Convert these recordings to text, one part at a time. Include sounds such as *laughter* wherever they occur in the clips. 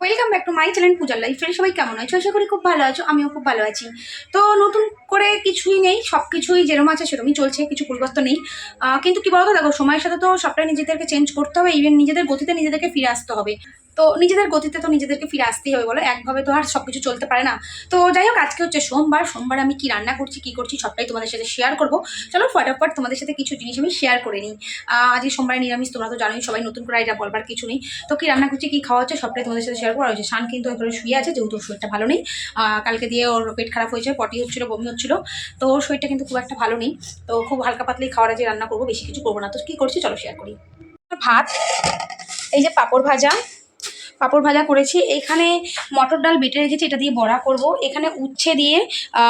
Welcome back to my channel পূজার life friend সবাই কেমন আছো? আশা করি খুব ভালো আছো, আমিও খুব ভালো আছি। তো নতুন করে কিছুই নেই সব কিছুই যেরকম আছে সেরকমই চলছে, কিছু পরিবর্তন নেই। কিন্তু কি বলতো দেখো, সময়ের সাথে তো সবটাই নিজেদেরকে চেঞ্জ করতে হবে ইভেন নিজেদের গতিতে নিজেদেরকে ফিরে আসতে হবে। তো নিজেদের গতিতে তো নিজেদেরকে ফিরে আসতেই হবে বলো, একভাবে তো আর সব কিছু চলতে পারে না। তো যাই হোক, আজকে হচ্ছে সোমবার সোমবার আমি কি রান্না করছি, কি করছি সবটাই তোমাদের সাথে শেয়ার করব। চলো ফটাফট তোমাদের সাথে কিছু জিনিস আমি শেয়ার করে নিই। আজকে সোমবারে নিরামিষ, তোমরা তো জানোই, সবাই নতুন করে এটা বলবার কিছু নেই। তো কি রান্না করছি, কি খাওয়া হচ্ছে সবটাই তোমাদের সাথে শেয়ার করা হয়েছে শান কিন্তু এখানে শুয়ে আছে, যেহেতু শরীরটা ভালো নেই। কালকে দিয়ে ওর পেট খারাপ হয়েছে, পটি হচ্ছিল, বমি হচ্ছিল তো ওর শরীরটা কিন্তু খুব একটা ভালো নেই। তো খুব হালকা পাতলাই খাওয়ার আজকে রান্না করব, বেশি কিছু করব না। তো কি করছি চলো শেয়ার করি। ভাত, এই যে পাঁপড় ভাজা। পাঁপড় ভাজা করেছি। এখানে মটর ডাল বেটে রেখেছি, এটা দিয়ে বড়া করব। এখানে উচ্ছে দিয়ে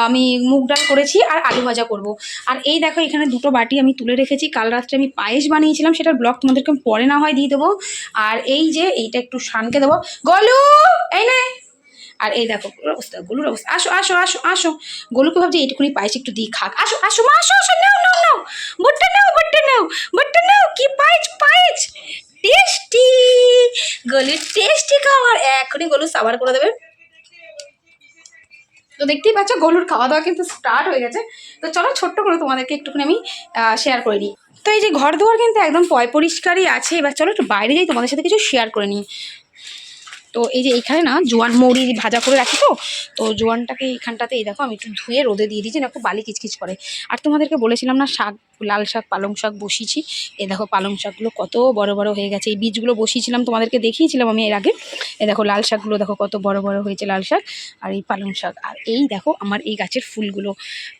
আমি মুগ ডাল করেছি আর আলু ভাজা করব। আর এই দেখো, এখানে দুটো বাটি আমি তুলে রেখেছি। কাল রাত্রে আমি পায়েস বানিয়েছিলাম, সেটার ব্লগ তোমাদেরকে পরে না হয় দিয়ে দেবো। আর এই যে, এইটা একটু শানকে দেবো। গলু, এই নে। আর এই দেখো অবস্থা, গলুর অবস্থা। আসো আসো আসো আসো। গলুকে ভাবছি এইটুকুনি পাইছি একটু দিয়ে খাক। আসো আসো, মা, আসো আসো, নাও নাও নাও। ভুট্টা নাও ভুট্টা নাও ভুট্টা নাও। কি পাইছ পাইছ টেস্টি। গলুর টেস্টি খাবার এখনই গলু সাবার করে দেবে। তো দেখতেই পাচ্ছ, গলুর খাওয়া দাওয়া কিন্তু স্টার্ট হয়ে গেছে। তো চলো ছোট্ট করে তোমাদেরকে একটুখানি আমি শেয়ার করে নিই। তো এই যে ঘর দুয়ার কিন্তু একদম পয় পরিষ্কারই আছে। এবার চলো একটু বাইরে যাই, তোমাদের সাথে কিছু শেয়ার করে নিই। তো এই যে এইখানে না জোয়ান মৌরি ভাজা করে রাখি তো তো জোয়ানটাকে এইখানটাতে এই দেখো আমি একটু ধুয়ে রোদে দিয়ে দিয়েছি না খুব বালি কিচকিচ করে। আর তোমাদেরকে বলেছিলাম না শাক, লাল শাক, পালং শাক বসিয়েছি। এ দেখো পালং শাকগুলো কত বড় বড় হয়ে গেছে, এই বীজগুলো বসিয়েছিলাম, তোমাদেরকে দেখিয়েছিলাম আমি এর আগে। এ দেখো লাল শাকগুলো দেখো কত বড় বড় হয়েছে লাল শাক আর এই পালং শাক। আর এই দেখো আমার এই গাছের ফুলগুলো।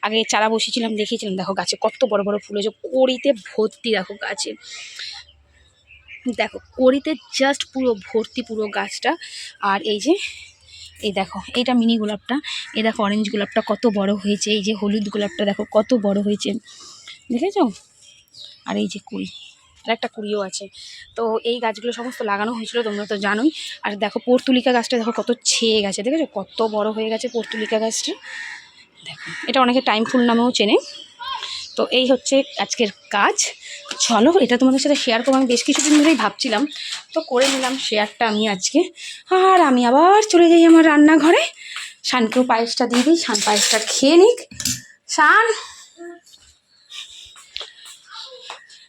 আগে চারা বসিয়েছিলাম, দেখিয়েছিলাম, দেখো গাছে কত বড় বড় ফুল হয়েছে, কড়িতে ভর্তি দেখো গাছে। দেখো, কড়িতে জাস্ট পুরো ভর্তি পুরো গাছটা। আর এই যে, এই দেখো, এইটা মিনি গোলাপটা। এই দেখো অরেঞ্জ গোলাপটা কত বড় হয়েছে। এই যে হলুদ গোলাপটা দেখো, কত বড় হয়েছে। দেখেছ? আর এই যে কুড়ি, আর একটা কুড়িও আছে। তো এই গাছগুলো সমস্ত লাগানো হয়েছিল, তোমরা তো জানোই। আর দেখো, পর্তুলিকা গাছটা দেখো, কত ছেয়ে গেছে। দেখেছ? কত বড় হয়ে গেছে পর্তুলিকা গাছটা। দেখো, এটা অনেকে টাইম ফুল নামেও চেনে। তো এই হচ্ছে আজকের কাজ। চলো, এটা তোমাদের সাথে শেয়ার করব। আমি বেশ কিছুদিন ধরেই ভাবছিলাম। তো করে নিলাম শেয়ারটা আমি আজকে। আর আমি আবার চলে যাই আমার রান্নাঘরে। শানকেও পায়েসটা দিয়ে দিই। শান পায়েসটা খেয়ে নিক। শান!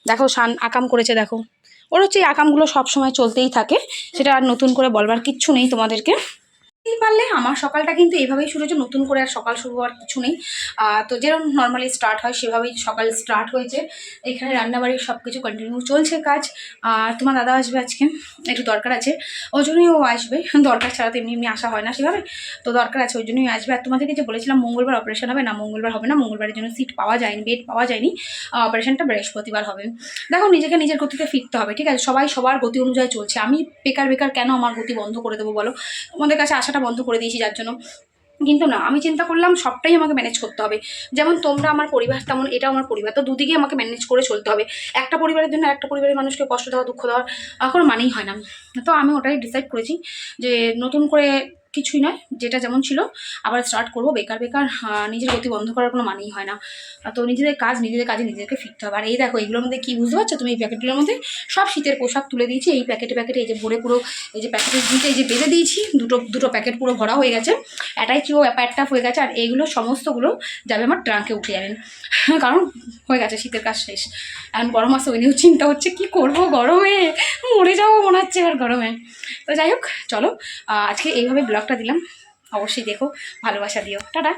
দেখো, শান আকাম করেছে, দেখো। ওর হচ্ছে এই আকামগুলো সবসময় চলতেই থাকে। সেটা আর নতুন করে বলবার কিচ্ছু নেই তোমাদেরকে। পারলে আমার সকালটা কিন্তু এইভাবেই শুরু হয়েছে। নতুন করে আর সকাল শুরু হওয়ার কিছু নেই। তো যেরকম নর্মালি স্টার্ট হয়, সেভাবেই সকাল স্টার্ট হয়েছে। এখানে রান্নাবাড়ির সব কিছু কন্টিনিউ চলছে কাজ। আর তোমার দাদা আসবে আজকে, একটু দরকার আছে। ওই জন্যই ও আসবে। দরকার ছাড়া তো এমনি এমনি আসা হয় না সেভাবে। তো দরকার আছে, ওই জন্যই আসবে। আর তোমাদেরকে যে বলেছিলাম মঙ্গলবার অপারেশন হবে, না মঙ্গলবার হবে না, মঙ্গলবারের জন্য সিট পাওয়া যায়নি বেড পাওয়া যায়নি। অপারেশনটা বৃহস্পতিবার হবে। দেখো, নিজেকে নিজের গতিতে ফিরতে হবে, ঠিক আছে? সবাই সবার গতি অনুযায়ী চলছে। আমি বেকার বেকার কেন আমার গতি বন্ধ করে দেবো বলো? তোমাদের কাছে আসাটা বন্ধ করে দিয়েছি যার জন্য। কিন্তু না, আমি চিন্তা করলাম সবটাই আমাকে ম্যানেজ করতে হবে। যেমন তোমরা আমার পরিবার, তেমন এটা আমার পরিবার। তো দুদিকে আমাকে ম্যানেজ করে চলতে হবে। একটা পরিবারের জন্য একটা পরিবারের মানুষকে কষ্ট দেওয়া, দুঃখ দেওয়ার কোনো মানেই হয় না। তো আমি ওটাই ডিসাইড করেছি যে নতুন করে কিছুই নয়, যেটা যেমন ছিল, আবার স্টার্ট করব বেকার বেকার নিজের গতি বন্ধ করার কোনো মানেই হয় না। তো নিজেদের কাজ, নিজেদের কাজে নিজেদেরকে ফিরতে হবে। আর এই দেখো, এগুলোর মধ্যে কি বুঝতে পারছ? তুমি এই প্যাকেটগুলোর মধ্যে সব শীতের পোশাক তুলে দিয়েছি। এই প্যাকেটে প্যাকেটে এই যে ভরে পুরো, এই যে প্যাকেটের দিকে এই যে বেঁধে দিয়েছি, দুটো দুটো প্যাকেট পুরো ভরা হয়ে গেছে। এটাই চিও প্যাটটা হয়ে গেছে। আর এইগুলো সমস্তগুলো যাবে আমার ট্রাঙ্কে উঠে যাবেন *laughs* কারণ হয়ে গেছে, শীতের কাজ শেষ। এখন গরম আসে ওই নিয়েও চিন্তা হচ্ছে, কি করব গরমে? মরে যাব মনে হচ্ছে এবার গরমে। তো যাই হোক, চলো আজকে এইভাবে ব্লগটা দিলাম। অবশ্যই দেখো ভালোবাসা দিও। টাটা।